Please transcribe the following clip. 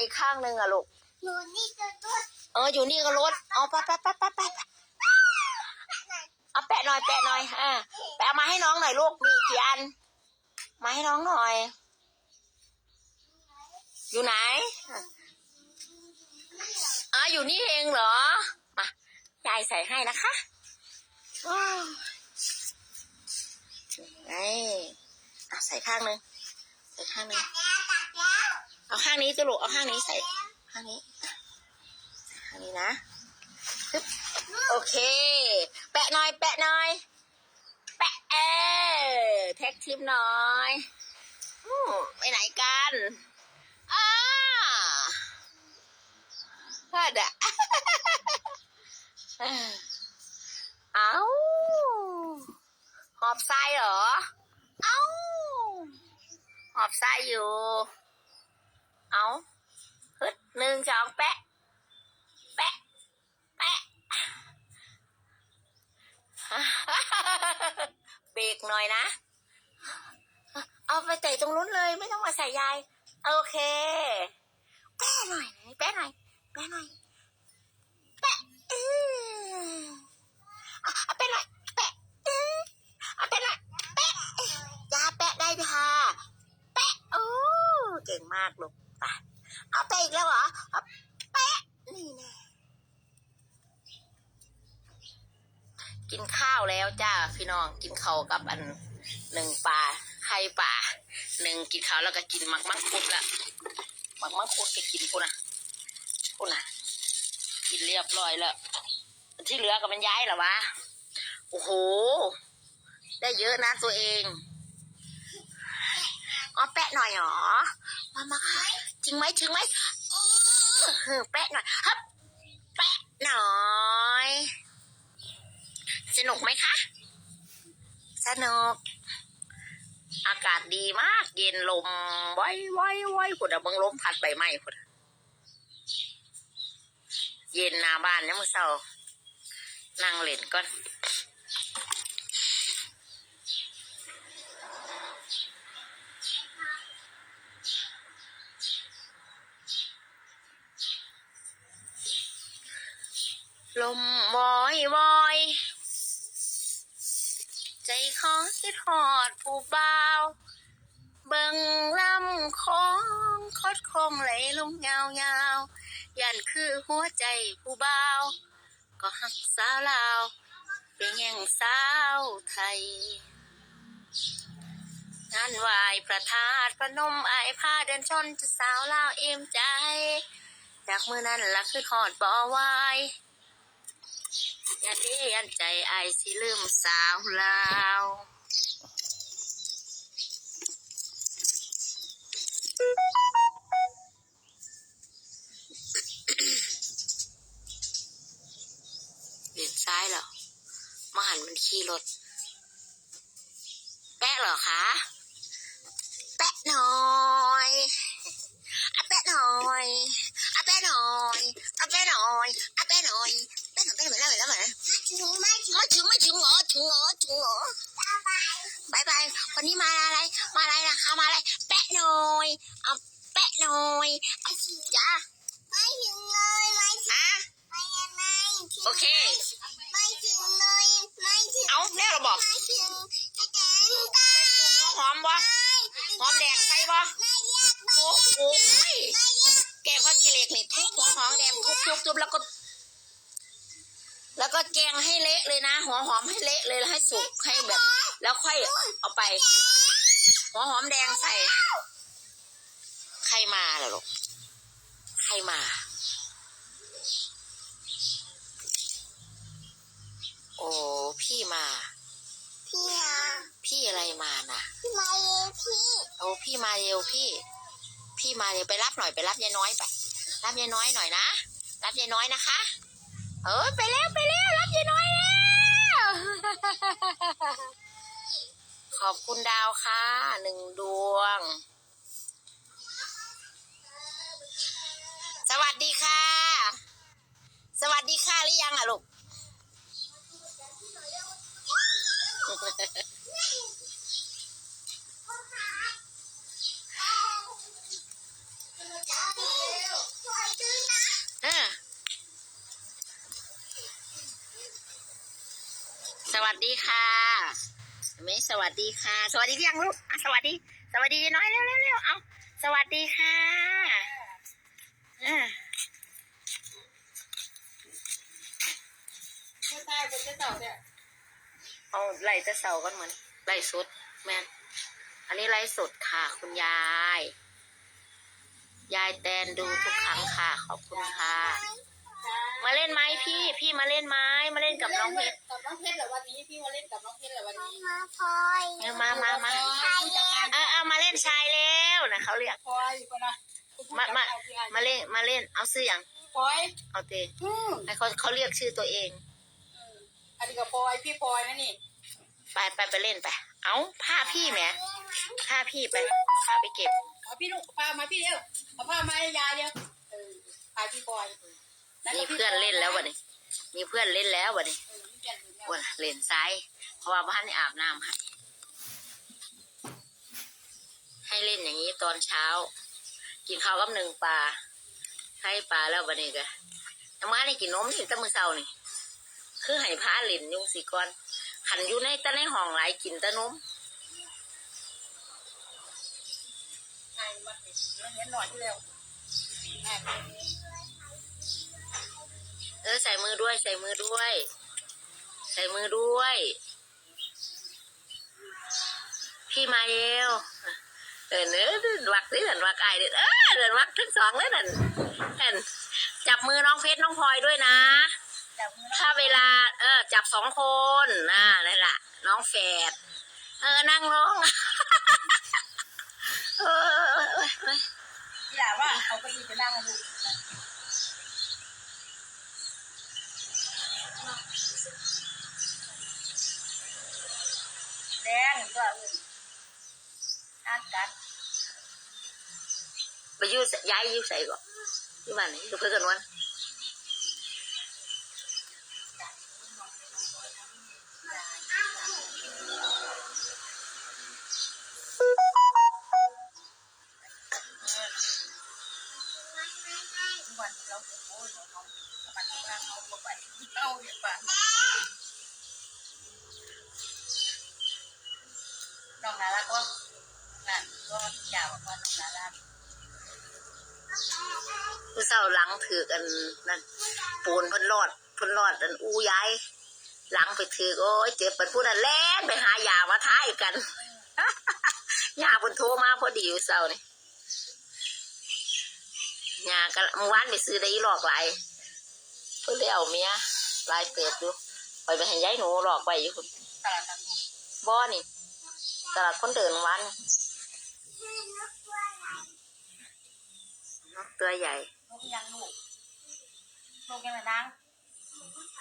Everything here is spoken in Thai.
อีกข้างหนึ่งอะลูกหนูนี่จะตัวเอออยู่นี่ก็รถเอาไปไปไปไปไปไปเอาแปะหน่อยแปะหน่อยอ่าแปะเอามาให้น้องหน่อยลูกมีกี่อัน มาให้น้องหน่อย อยู่ไหนอ๋ออยู่นี่เองเหรอ มายายใส่ให้นะคะว้าวไอ้อะใส่ข้างหนึ่งใส่ข้างหนึ่งแล้วตัดแล้ว เอาข้างนี้จะลูกเอาข้างนี้ใส่ข้างนี้ข้างนี้นะโอเค แปะหน่อย แปะหน่อย แปะเออแท็กทิมหน่อยอไปไหนกันอ้าพลาดอะเอาหอบไส้เหรอ เอาหอบไส้อยู่ฮึดหนึ่งสองแปะ แปะ แปะ เบรกหน่ อยนะ เอาไปเตะตรงนู้นเลย ไม่ต้องมาใส่ยาย โอเค แปะหน่อยแปะหน่อยแปะหน่อยแปะเอออะเอาแปะหน่อยแปะเออเอาแปะหน่อยแปะยาแปะได้ค่ะแปะโอ้เก่งมากลูกไป เอาไปอีกแล้วเหรอเอาแปะ นี่แน่ กินข้าวแล้วจ้าพี่น้องกินข้าวกับอันหนึ่งปลาไข่ปลาหนึ่งกินข้าวแล้วก็กินมักมังคุดละมักมังคุดก็กินกูนะกูนะกินเรียบร้อยแล้วที่เหลือก็มันย้ายหรอวะโอ้โห ได้เยอะนะตัวเองอ๋อแปะหน่อยเหรอมามาค่ะจริงไหมจริงไหมเออแปะหน่อยฮับแปะหน่อย สนุกไหมคะ สนุก อากาศดีมาก เย็นลมไว้ไว้ไว้คุณอะเบังลมพัดใบไม้คุณเย็นหน้าบ้านเนี่ยมื่อเช้านั่งเล่นก่อน ใจขอคิดหอดผู้บ่าว เบิ่งลำคองคดคงไหลลงยาวยาวๆยันคือหัวใจผู้บ่าว ก็หักสาวลาวเป็นย่งสาวไทยงานไหวายประทาดพนมไอผ้าเดินชนจะสาวลาวเอ็มใจ จากมือนั้นละคือหอดบ่ไหวยั นดียันใจไอสิลืมสาวลาวเลียนซ้ายเหรอมาหันมันขี่รถ แปะเหรอคะ แปะหน่อยอะแปะหน่อยอะแปะหน่อยอะแปะหน่อยอะแปะหน่อย แปหน่อยแปหน่อยแล้วหนแล้วไหนถึงไม่ถึงไม่ถึงไม่ถึงหรอถึงหรอถึงหรอตาไปบายบายวันนี้มาอะไร มาอะไรนะคะมาอะไร แปะหน่อยเอาแปะหน่อยไอ้สิจ้าไม่ถึงเลยไม่ถึงอะไม่ไม่โอเคไม่ถึงเลยไม่ถึงเอาแม่เราบอกไม่ถึงอาจารย์ตาหอมบ่หอมแดงใส่บ่ไม่แยกไม่โอ้โหยแกแกงผักกิเล็กนี่ทุบหัวหอมแดงทุบทุบทุบแล้วก็ แล้วก็แกงให้เละเลยนะหัวหอมให้เละเลยแล้วให้สุกให้แบบ แล้วค่อยเอาไป หัวหอมแดงใส่ ใครมาล่ะลูกใครมาโอ้พี่มา พี่อะพี่อะไรมาน่ะ พี่มาเยพี่ โอ้พี่มาเร็วพี่ พี่มาเร็วไปรับหน่อยไปรับยายน้อยไป รับยายน้อยหน่อยนะ รับยายน้อยนะคะ เออไปแล้วไปแล้วรับยายน้อยแล้ว ขอบคุณดาวค่ะหนึ่งดวง สดีค่ะเห็นไหม่สวัสดีค่ะ สวัสดียังลูกอะสวัสดี สวัสดีน้อยเร็วเร็วเร็วเอาสวัสดีค่ะอ่าไม่ใช่เป็นเจ้าเต่าเนี่ยเอาไล่จะเสากันเหมือนไล่สดแม่นอันนี้ไล่สดค่ะ คุณยาย ยายแตนดูทุกครั้งค่ะ ขอบคุณค่ะ มาเล่นไหมพี่ พี่มาเล่นไหมมาเล่นกับน้องเพชรกับน้องเพชรเหรอวันนี้พี่มาเล่นกับน้องเพชรเหรอวันนี้มาพลอยเออมามามาใช่แล้วเออเอามาเล่นชายแล้วนะเขาเรียกพลอยคนนะมามามาเล่นมาเล่นเอาซื้ออย่างพลอยเอาเตอืมให้เขาเขาเรียกชื่อตัวเองอันนี้กับพลอยพี่พลอยนะนี่ไปไปไปเล่นไป เอาผ้าพี่แหมผ้าพี่ไปผ้าไปเก็บเอาพี่ลูกพามาพี่เร็วเอาผ้ามาให้ยายเร็วเออพาพี่พลอย มีเพื่อนเล่นแล้ววันนี้มีเพื่อนเล่นแล้ววันนี้วันเล่นซ้ายเพราะว่าบ้านนี่อาบน้ำให้ให้เล่นอย่างนี้ตอนเช้า กินข้าวกับหนึ่งปลาให้ปลาแล้ววันนี้ก็ยังมาได้กินนมนี่ตั้งมือเช้านี่ คือให้พาเล่นยุงสีก่อนขันอยู่ในต่ในห้องหลายกินต่นมไอ้มาเห็นเห็นหน่อยที่เร็ว ด้วย ใส่มือด้วย ใส่มือด้วย พี่มาเร็วเออเนื้อวักสิเดินวักไอเดินเออเดินวักทั้งสองเลยนั่นนั่นจับมือน้องเพชรน้องพลอยด้วยนะ ถ้าเวลา เออ จับสองคนน่ะนั่นแหละน้องแฝดเออนั่งลงเออเออเออเอออย่าว่าเอาไปอีกไปนั่งลูกแดง ตัวอื่นอ่านกันไปอยูย้ายอยูใส่ก่อนที่บ้านนี่อยู่เพื่อนกันวันทุกวันเราโอ้ยเราเขามันนั่งเอาลงไปเอาเดี๋ยวป่ะ น้องนารักก็นั่นก็อยากว่าน้องนารักผู้เศร้าหลังถือกันนั่นปูนเพิ่นรอดเพิ่นรอดอันอู้ย้ายหลังไปถือโอ้ยเจ็บเป็นผู้นั้นแล่นไปหายามาท้ายกันยาเพิ่นโทรมาพอดีอยู่เศร้านี่ยาก็เมื่อวานไปซื้อได้อีหลอกหลายเพิ่นได้เอาเมียลายเติบอยู่ไปไปให้ยายหนูหลอกไปอยู่คุณตลาดตังค์บ่อนี่ ตลาดคนเดินวัน นกตัวใหญ่ นกยังลูกลูกยังไงนาง